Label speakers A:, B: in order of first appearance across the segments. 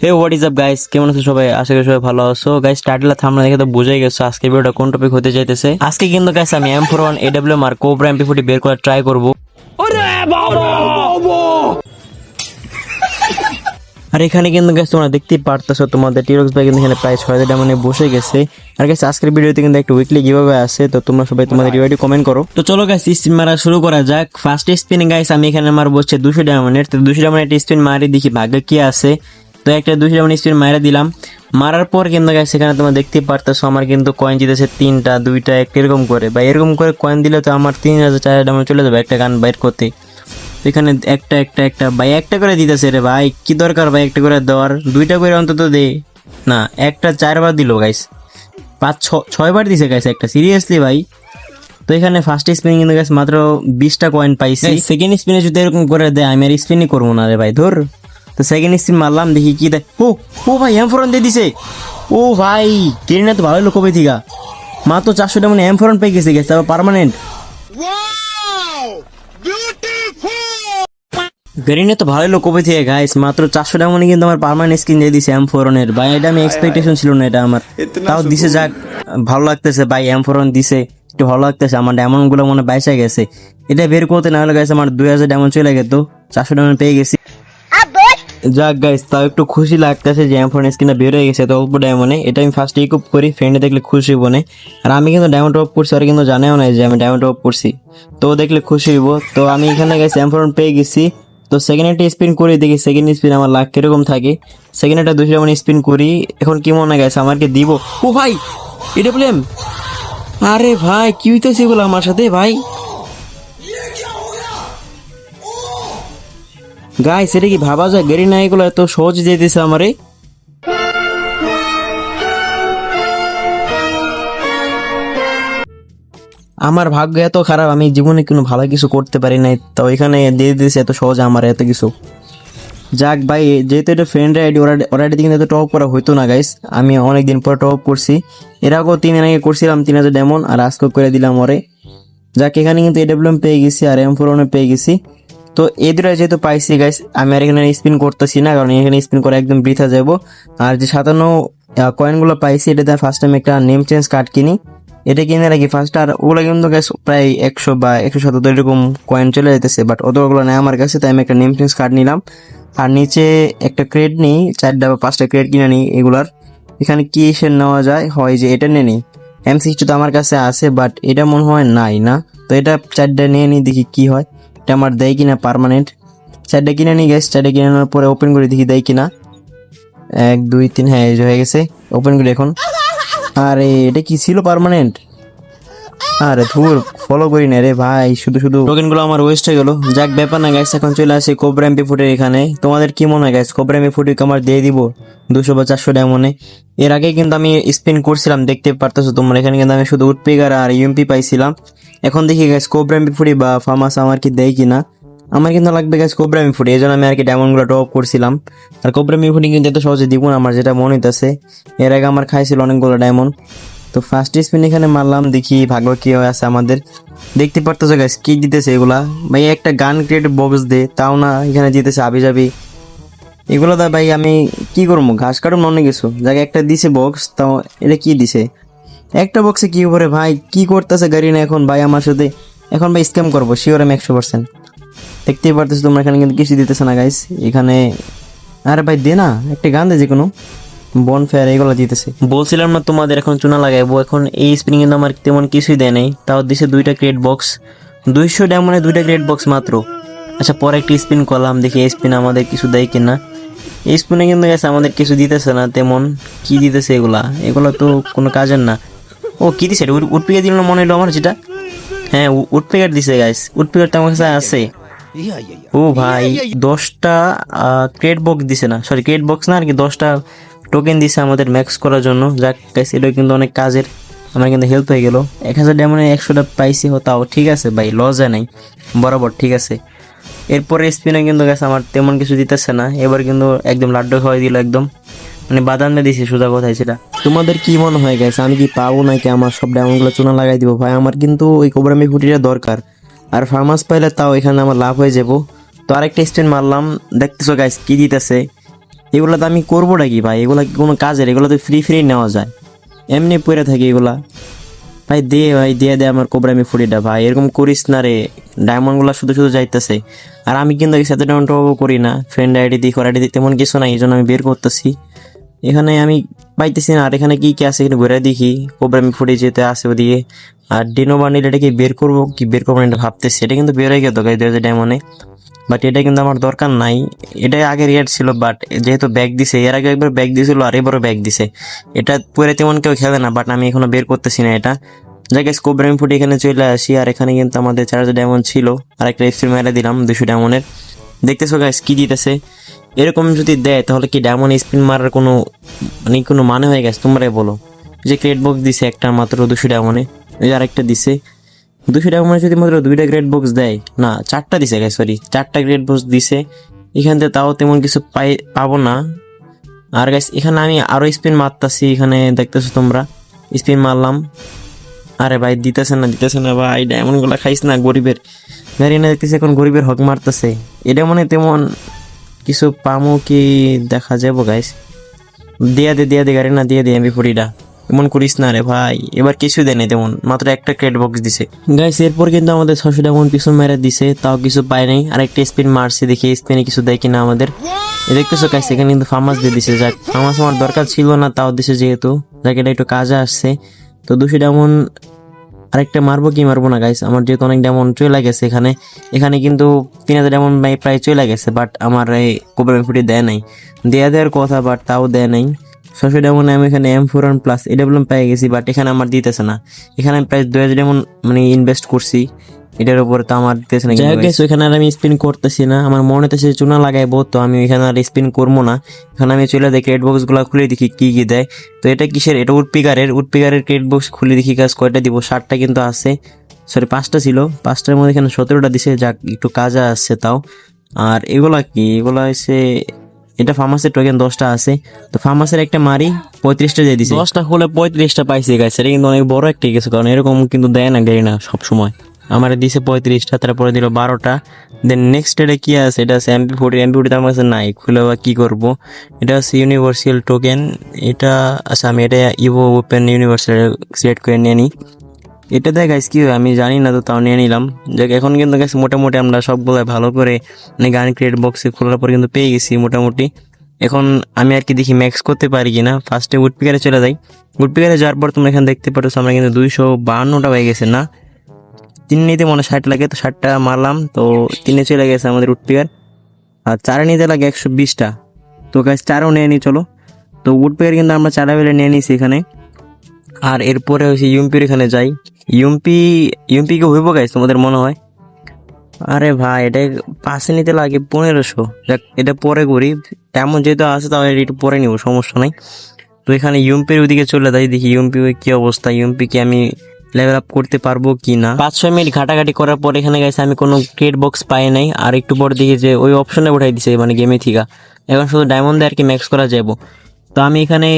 A: Hey what is up guys কেমন আছো সবাই? আশা করি সবাই ভালো আছো। গাইস টাইটেল থামনা দেখে তো বুঝেই গেছো আজকে ভিডিওটা কোন টপিক হতে যাইতেছে। আজকে কিন্তু গাইস আমি M four one A W R cobra MP forty বের করার ট্রাই করব। আর এখানে কিন্তু গাইস তোমরা দেখতেই পারতেছো তোমাদের টিরক্স ভাই কিন্তু এখানে প্রায় ছয় হাজার ডায়মন্ডে বসে গেছে। আর গাইস আজকের ভিডিওতে কিন্তু একটা উইকলি কীভাবে আছে তো তোমরা সবাই তোমাদের রিওয়ার্ডে কমেন্ট করো। তো চলো গাইস স্পিন মারা শুরু করা যাক। ফার্স্ট স্পিন গাইস আমি এখানে আমার বসছে দুশো ডায়মন্ডের তো দুশো ডায়মন্ডের স্পিন মারি দেখি ভাগ্যে কি আছে। তো একটা দুশো ডায়মন্ড স্পিন মারা দিলাম। মারার পর কিন্তু গাইস এখানে তোমরা দেখতেই পারতেছো, আমার কিন্তু কয়েন জিতেছে তিনটা, দুইটা, একটা এরকম করে। বা এরকম করে কয়েন দিলে তো আমার তিন হাজার চার হাজার চলে যাবে একটা গান বাইর করতে। এখানে একটা একটা একটা, ভাই, একটা করে দিতেছে রে ভাই, কি দরকার ভাই একটা করে দেওয়ার? দুইটা করে অন্তত দে। না, একটা চারবার দিল গাইস পাঁচ, ছ- ছয়বার দিছে গাইস একটা সিরিয়াসলি ভাই। তো এখানে ফার্স্ট স্পিন কিন্তু গাইস মাত্র বিশটা কয়েন পাইছি। সেকেন্ড স্পিনে যদি এরকম করে দেয়, আমি আর স্পিনই করব না রে ভাই, ধর। তো সেকেন্ড স্পিন মারলাম দেখি কি দেয় ও ও ভাই এম ফোরন দিয়ে দিছে। ও ভাই কেরিনা তো ভালোই লোক হবে থিকা মাত্র চারশো টাকা মানে এম ফোরন পেয়ে গেছে গেছে তারপর পার্মানেন্ট গেরিনে তো ভালোই লোক কবে থেকে গাইস মাত্র চারশো টাকা মানে কিন্তু আমার পার্মানেন্ট স্কিন দিয়ে দিছে এম ফোরনের ভাই এটা আমি এক্সপেকটেশন ছিল না এটা আমার। তাও দিছে যাক ভালো লাগতেছে ভাই এম ফোরন দিছে। একটু ভালো লাগতেছে আমার ডায়মন্ডগুলো মনে বাইসা গেছে। এটা বের করতে না হলে গাইস আমার দুই হাজার ডায়মন্ড চলে গেত। চারশো ডায়মন্ড পেয়ে গেছি। যাক গাইস তাও একটু খুশি লাগতেছে যে ফোর স্ক্রিনটা বের হয়ে গেছে তো অল্প ডায়মন্ডে এটা আমি ফার্স্ট ইকুপ করি ফ্রেন্ডে দেখলে খুশি বনে আর আমি কিন্তু ডায়মন্ড অফ করছি, আর কিন্তু জানেও না যে আমি ডায়মন্ড অফ করছি। তো দেখলে খুশি হইব। তো আমি এখানে গেছি এম পেয়ে গেছি। তো সেকেন্ড একটা স্পিন করি, দেখি সেকেন্ড স্পিন আমার লাখ কীরকম থাকে। সেকেন্ড একটা দুশো ডায়মন্ড স্পিন করি। এখন কি মনে গেছে আমাকে দিব? ও ভাই এটা বললাম আরে ভাই, কি হইতেছে এগুলো আমার সাথে, ভাই? গাই সেটা কি ভাবা যায়? গেরি না এগুলো এত সহজ দিয়ে দিছে আমারে। আমার ভাগ্য এত খারাপ, আমি জীবনে কোনো ভালো কিছু করতে পারি নাই। তো এখানে দিয়ে দিয়েছে এত সহজ আমার এত কিছু। যাক ভাই, যেহেতু এটা ফ্রেন্ড আইডি ওরা ওরা কিন্তু এত টপ করা হইতো না গাইস আমি অনেক দিন পর টপ করছি। এর আগেও তিন আগে করছিলাম, তিন হাজার ডেমন আর আজকে করে দিলাম ওরে। যাক, এখানে কিন্তু এডব্লিউএম পেয়ে গেছি, আর এম ফোর পেয়ে গেছি। তো দুটো যেহেতু পাইছি গাইস আমি আর এখানে স্পিন করতেছি না, কারণ এখানে স্পিন করে একদম বৃথা যাব। আর যে সাতান্ন কয়েনগুলো পাইছি এটাতে ফার্স্ট টাইম একটা নেম চেঞ্জ কার্ড কিনি। এটা কিনে রাখি ফার্স্ট আর ওগুলো কিন্তু গাইস প্রায় একশো বা একশো সাতাত্তর এরকম কয়েন চলে যেতেছে বাট অতগুলো নেয় আমার কাছে, তাই আমি একটা নেম চেঞ্জ কার্ড নিলাম। আর নিচে একটা ক্রেড নিই, চারটা বা পাঁচটা ক্রেড কিনে নিই এগুলার। এখানে কি এসে নেওয়া যায়? হয় যে এটা নিয়ে নিই। এম সিক্সটি তো আমার কাছে আছে বাট এটা মনে হয় নাই না। তো এটা চারটা নিয়ে নিই, দেখি কি হয়। এটা আমার দেয় কিনা পারমানেন্ট চারটা কিনে নিই গ্যাস চারটা কিনে নেওয়ার পরে ওপেন করে দেখি দেয় কিনা। এক, দুই, তিন হ্যাঁ এই হয়ে গেছে। ওপেন করি এখন আরে, এটা কি ছিল পার্মানেন্ট আরে ধুর ফলো করি না রে ভাই, শুধু শুধু। টোকেনগুলো আমার ওয়েস্ট হয়ে গেল। যাক, ব্যাপার না গাইস এখন চলে আসি কোবরা এমপি ফুটের এখানে। তোমাদের কি মনে হয় গাইস কোবরা এমপি ফুটে আমার দিয়ে দিব? দুশো বা চারশো ডায়মন্ডে এর আগে কিন্তু আমি স্পিন করছিলাম, দেখতে পারতেছো তোমরা। এখানে কিন্তু আমি শুধু উডপিগার আর ইউএমপি পাইছিলাম। এখন দেখি গাইস কোবরা ফুটি বা ফার্মাস আমার কি দেয় কি না আমার কিন্তু লাগবে গাছ কোবরা ফুটি এই জন্য আমি আর কি ডায়মন্ডগুলো টপ করছিলাম। আর কোবরা ফুটি কিন্তু এত সহজে দিব না, আমার যেটা মনে হইতেছে। এর আগে আমার খাইছিল অনেকগুলো ডায়মন্ড তো ফার্স্ট স্পিন এখানে মারলাম, দেখি ভাগ্য কি হয়ে আছে আমাদের। দেখতে পারতেছো গাইস কি দিতেছে এগুলা? ভাই, একটা গান ক্রিয়েট বক্স দে, তাও না, এখানে দিতেছে আবি যাবি এগুলো দা ভাই, আমি কি করব, ঘাস কাটুম অনেক কিছু? জায়গায় একটা দিছে বক্স তাও এটা কি দিছে? একটা বক্সে কি করে ভাই, কি করতেছে গাড়ি না এখন? ভাই, আমার সাথে এখন ভাই স্ক্যাম করব শিওর আমি একশো পার্সেন্ট দেখতেই পারতেছো তোমরা এখানে কিন্তু কিছু দিতেছে না গাইস এখানে, আরে ভাই দে না একটা গান দে যে কোনো বন ফেয়ার এগুলো দিতেছে। বলছিলাম না তোমাদের এখন চুনা লাগাইবো, এখন এই স্প্রিং কিন্তু আমার তেমন কিছুই দেয় নাই। তাও দিছে দুইটা ক্রেট বক্স দুইশো ডায়মন্ডে দুইটা ক্রেট বক্স মাত্র। আচ্ছা পরে একটি স্পিন করলাম, দেখি এই স্পিন আমাদের কিছু দেয় কিনা। এই স্পিনে কিন্তু গেছে আমাদের কিছু দিতেছে না তেমন। কি দিতেছে এগুলা? এগুলো তো কোনো কাজের না। ও, কি দিছে উটপিকা দিল না মনে হলো আমার যেটা? হ্যাঁ উটপিকার দিছে গাইস উটপিকার তো আমার কাছে আছে। ও, ভাই, দশটা ক্রেট বক্স দিছে না। সরি ক্রেট বক্স না, আর কি দশটা টোকেন দিছে আমাদের ম্যাক্স করার জন্য। যাক গাইস এটা কিন্তু অনেক কাজের। আমার কিন্তু হেল্প হয়ে গেল। এক হাজার ডেমনে একশোটা পাইছি তাও ঠিক আছে, ভাই যায় নাই। বরাবর ঠিক আছে। এরপরে স্পিনে কিন্তু গেছে আমার তেমন কিছু দিতেছে না। এবার কিন্তু একদম লাড্ডু খাওয়াই দিল একদম। মানে দিয়ে দিছি সোজা কথাই সেটা। তোমাদের কি মনে হয় গেছে আমি কি পাবো নাকি আমার সব ডায়মন্ডগুলো চুনা লাগাই দিব? ভাই, আমার কিন্তু ওই কোবরামি ফুটিটা দরকার। আর ফার্মাস পাইলে তাও এখানে আমার লাভ হয়ে যাব। তো আরেকটা স্পিন মারলাম। দেখতেছো গাইস কি দিতেছে? এগুলো তো আমি করব নাকি ভাই? এগুলা কোনো কাজের? এগুলো তো ফ্রি ফ্রি নেওয়া যায়। এমনি পড়ে থাকি এগুলা। ভাই, দে ভাই দিয়ে দে আমার কোবরা আমি ফুটিটা ভাই। এরকম করিস না রে। ডায়মন্ডগুলো শুধু শুধু যাইতেছে। আর আমি কিন্তু এই সাথে ডায়মন্ড করি না। ফ্রেন্ড আইডি দিই আইডি দিই তেমন কিছু নাই, এই জন্য আমি বের করতেছি। এখানে আমি পাইতেছি না। আর এখানে কি কি আছে এখানে ঘুরে দেখি। আমি ফুটে যেতে আসে ওদিকে। আর ডিনো বান্ডিল এটা কি বের করব, কি বের করব এটা ভাবতেছি। এটা কিন্তু বের হয়ে গেত গাই দু হাজার ডায়মন্ডে। বাট এটা কিন্তু আমার দরকার নাই। এটাই আগে রেট ছিল বাট যেহেতু ব্যাগ দিছে, এর আগে একবার ব্যাগ দিছিল, আর এবারও ব্যাগ দিছে। এটা পরে তেমন কেউ খেলে না বাট আমি এখনও বের করতেছি না এটা। যাকে স্কোপ ব্রেম ফুটে এখানে চলে আসি। আর এখানে কিন্তু আমাদের চার হাজার ডায়মন্ড ছিল। আর একটা এফসি মেরে দিলাম, দুশো ডায়মন্ডের। দেখতেছো গাইস কি দিতেছে? এরকম যদি দেয়, তাহলে কি ডায়মন্ড স্পিন মারার কোনো মানে কোনো মানে হয়ে গেছে? তোমরাই বলো। যে ক্রেড বক্স দিছে একটা মাত্র দুশো ডায়মন্ডে ওই আরেকটা দিছে। দুশো ডায়মন্ডে যদি মাত্র দুইটা গ্রেড বক্স দেয়, না, চারটা দিছে গাই সরি চারটা গ্রেড বক্স দিছে, এখান থেকে তাও তেমন কিছু পাই, পাবো না। আর গাইস এখানে আমি আরও স্পিন মারতাছি, এখানে দেখতেছো তোমরা স্পিন মারলাম। আরে ভাই, দিতেছে না দিতেছে না ভাই ডায়মন্ডগুলা খাইস না, গরিবের। গাড়ি না, দেখতেছি এখন গরিবের হক মারতেছে। এটা মানে তেমন কিছু পামো কি দেখা যাব গাইস দিয়া দে দিয়া দে, গাড়ি না, দিয়ে দে আমি ফোর্টিটা এমন করিস না রে ভাই। এবার কিছু দেয় নাই তেমন। মাত্র একটা ক্রেড বক্স দিছে। গাইস এরপর কিন্তু আমাদের ছশো ডায়মন্ড পিছন মেরে দিছে, তাও কিছু পাই নাই। আর একটা স্পিন মারছে দেখি স্পিনে কিছু দেয় কিনা আমাদের। দেখতেছো গাইস এখানে কিন্তু ফার্মাস দিয়ে দিছে। যাক ফার্মাস আমার দরকার ছিল না, তাও দিছে যেহেতু। যাক, এটা একটু কাজে আসছে। তো দুশো ডায়মন্ড আরেকটা মারবো কি মারবো না গাইস আমার যেহেতু অনেক ডেমন চলে গেছে এখানে। এখানে কিন্তু তিন হাজার ডেমন প্রায় চলে গেছে বাট আমার এই কোবরা ফুটি দেয় নাই। দেয়া দেওয়ার কথা বাট তাও দেয় নাই। ছশো ডেমন আমি এখানে এম ফোর ওয়ান প্লাস এটা বললাম পেয়ে গেছি বাট এখানে আমার দিতেছে না। এখানে আমি প্রায় দু হাজার ডেমন মানে ইনভেস্ট করছি। এটার উপরে তো আমার দিতেছে না যাই গেছে ওইখানে আর আমি স্পিন করতেছি না। আমার মনে হতেছে চুনা লাগাইবো তো আমি ওইখানে আর স্পিন করব না। এখানে আমি চলে দেখি রেড বক্সগুলা খুলে দেখি কি কি দেয়। তো এটা কিসের? এটা উডপিকারের। উডপিকারের ক্রেড বক্স খুলে দেখি কাজ কয়টা দিব? ষাটটা কিন্তু আছে। সরি পাঁচটা ছিল। পাঁচটার মধ্যে এখানে সতেরোটা দিছে যাক একটু কাজে আসছে তাও। আর এগুলা কি? এগুলা হচ্ছে এটা ফার্মাসের টোকেন দশটা আছে। তো ফার্মাসের একটা মারি পঁয়ত্রিশটা দিয়ে দিছে। দশটা হলে পঁয়ত্রিশটা পাইছে গাছ এটা কিন্তু অনেক বড় একটা গেছে কারণ এরকম কিন্তু দেয় না গাড়ি না সবসময়। আমার দিছে পঁয়ত্রিশটা, তারপরে দিল বারোটা। দেন নেক্সট এটা কী আছে? এটা আছে এমপি ফোর্টি এমপি ফোর্টি আমার কাছে নাই। খুলে বা কী করব? এটা হচ্ছে ইউনিভার্সাল টোকেন এটা আচ্ছা আমি এটা ইভো ওপেন ইউনিভার্সাল সিলেক্ট করে নিয়ে নিই। এটা দেখ গাইস কি হয়? আমি জানি না তো, তাও নিয়ে নিলাম। যাক, এখন কিন্তু গাইস মোটামুটি আমরা সবগুলো ভালো করে মানে গান ক্রিয়েট বক্সে খোলার পর কিন্তু পেয়ে গেছি মোটামুটি। এখন আমি আর কি দেখি ম্যাক্স করতে পারি কি না ফার্স্টে উডপিকারে চলে যাই। উডপিকারে যাওয়ার পর তোমরা এখানে দেখতে পারছ আমরা কিন্তু দুইশো বাহান্নটা হয়ে গেছে না? তিন নিতে মনে ষাট লাগে, তো ষাটটা মারলাম, তো তিনে চলে গেছে আমাদের উডপিকার আর চারে নিতে লাগে একশো বিশটা। তো গাছ চারও নিয়ে নিই চলো। তো উডপিকার কিন্তু আমরা চারা বেলে নিয়ে নিছি এখানে। আর এরপরে হচ্ছে ইউমপির এখানে যাই। ইউমপি ইউমপি কি হইব গাইস তোমাদের মনে হয়? আরে ভাই, এটা পাশে নিতে লাগে পনেরোশো। দেখ এটা পরে করি। তেমন যেহেতু আছে, তাহলে একটু পরে নিব, সমস্যা নাই। তো এখানে ইউমপির ওদিকে চলে যাই, দেখি ইউমপি কী অবস্থা ইউমপি কি আমি লেভেল আপ করতে পারব কি না পাঁচ ছয় মিনিট ঘাটাঘাটি করার পর এখানে গেছে আমি কোনো ক্রেড বক্স পাই নাই। আর একটু পর দেখি যে ওই অপশনে উঠাই দিছে মানে গেমে থিকা। এখন শুধু ডায়মন্ড আর কি ম্যাক্স করা যাব তো আমি এখানে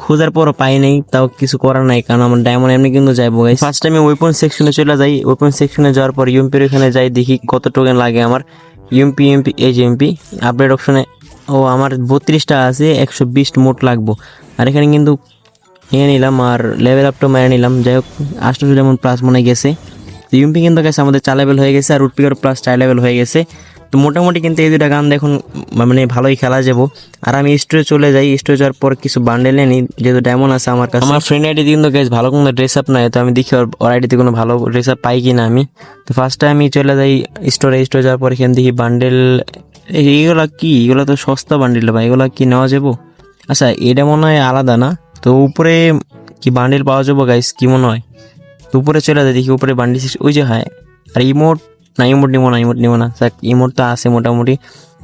A: খোঁজার পরও পাই নাই, তাও কিছু করার নাই, কারণ আমার ডায়মন্ড এমনি কিন্তু যাইবো গাইস ফার্স্ট আমি ওয়েপন সেকশনে চলে যাই। ওয়েপন সেকশনে যাওয়ার পর ইউএমপির এখানে যাই, দেখি কত টোকেন লাগে আমার। ইউএমপি ইউএমপি এই যে এমপি আপডেট অপশনে ও, আমার বত্রিশটা আছে, একশো বিশ মোট লাগবো। আর এখানে কিন্তু নিয়ে নিলাম আর লেভেল আপটা মেরে নিলাম। যাই হোক আষ্টশো যেমন প্লাস মনে গেছে। তো কিন্তু গেছে আমাদের চার লেভেল হয়ে গেছে আর উডপিকার প্লাস চার লেভেল হয়ে গেছে। তো মোটামুটি কিন্তু এই দুটা গান দেখুন মানে ভালোই খেলা যাব। আর আমি স্টোরে চলে যাই স্টোরে যাওয়ার পর কিছু বান্ডেল নিই, যেহেতু ডায়মন্ড আছে আমার কাছে। আমার ফ্রেন্ড আইডি কিন্তু গেছে ভালো কোনো ড্রেস আপ নাই, তো আমি দেখি ওর আইডিতে কোনো ভালো ড্রেস আপ পাই কি না আমি। তো ফার্স্টে আমি চলে যাই স্টোরে স্টোরে যাওয়ার পর এখানে দেখি বান্ডেল এইগুলা কি? এগুলো তো সস্তা বান্ডেল ভাই, এগুলো কি নেওয়া যাব? আচ্ছা এটা মনে হয় আলাদা না? তো উপরে কি বান্ডেল পাওয়া যাব গাইস কি মনে হয়? তো উপরে চলে যায়, দেখি উপরে বান্ডেল ওই যে হয়। আর ইমোট না ইমোট নিবো না ইমোট নিবো না। যাক ইমোট তো আছে মোটামুটি।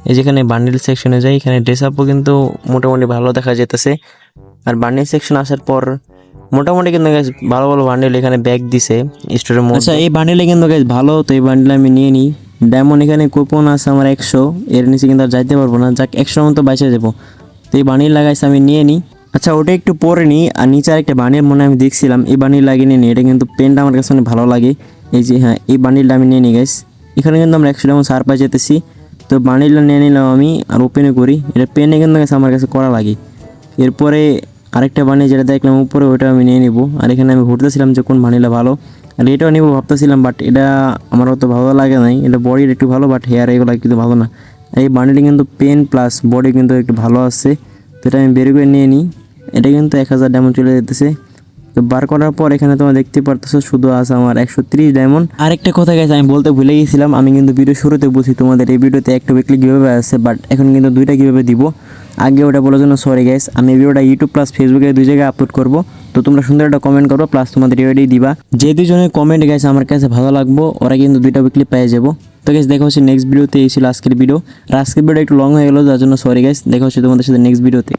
A: এই যেখানে বান্ডেল সেকশনে যাই, এখানে ড্রেস আপও কিন্তু মোটামুটি ভালো দেখা যেতেছে আর বান্ডেল সেকশন আসার পর মোটামুটি কিন্তু, guys, ভালো ভালো বান্ডেল এখানে ব্যাগ দিছে স্টোরের মধ্যে। আচ্ছা এই বান্ডেলে কিন্তু গাইজ ভালো, তো এই বান্ডেল আমি নিয়ে নিই। ডায়মন্ড এখানে কুপন আছে আমার একশো, এর নিচে কিন্তু আর যাইতে পারব না। যাক, একশোর মতো বাইসে যাব। তো এই বান্ডিল লাগাইছে আমি নিয়ে নিই। আচ্ছা ওটা একটু পরে নিই আর নিচে একটা বান্ডিল মনে আমি দেখছিলাম, এই বান্ডিল লাগিয়ে নিই এটা কিন্তু পেনটা আমার কাছে অনেক ভালো লাগে। এই যে হ্যাঁ এই বান্ডিলটা আমি নিয়ে নিই গাইস এখানে কিন্তু আমরা একশো সার পাই যেতেছি। তো বান্ডিলটা নিয়ে নিলাম আমি, আর ওপেনে করি। এটা পেনে কিন্তু গেছে আমার কাছে করা লাগে। এরপরে আরেকটা বানি যেটা দেখলাম উপরে, ওটা আমি নিয়ে নিব। আর এখানে আমি ঘুরতেছিলাম যে কোন বানিলা ভালো। আর এটাও নিব ভাবতেছিলাম বাট এটা আমার অত ভালো লাগে নাই। এটা বডির একটু ভালো বাট হেয়ার এগুলো কিন্তু ভালো না। এই বান্ডিলটা কিন্তু পেন প্লাস বডি কিন্তু একটু ভালো আছে। তো এটা আমি বের করে নিয়ে নিই এটা কিন্তু এক হাজার ডায়মন্ড চলে যেতেছে। তো বার করার পর এখানে তোমরা দেখতে পারতেছো শুধু আছে আমার একশো তিরিশ ডায়মন্ড আরেকটা কথা গেছে আমি বলতে ভুলে গেছিলাম, আমি কিন্তু ভিডিও শুরুতে বলছি তোমাদের এই ভিডিওতে একটা উইকলি কীভাবে আসছে বাট এখন কিন্তু দুইটা কীভাবে দিব। আগে ওটা বলার জন্য সরি গাইস আমি ভিডিওটা ইউটিউব প্লাস ফেসবুকে দুই জায়গায় আপলোড করব। তো তোমরা সুন্দর একটা কমেন্ট করব প্লাস তোমাদের রেডি দিবা। যে দুজনের কমেন্ট গেছে আমার কাছে ভালো লাগবো, ওরা কিন্তু দুইটা উইকলি পেয়ে যাব। তো গেছে দেখা হচ্ছে নেক্সট ভিডিওতে এই ছিল আজকের ভিডিও আজকের ভিডিও একটু লং হয়ে গেলো, যার জন্য সরি গাইস দেখা হচ্ছে তোমাদের সাথে নেক্সট ভিডিওতে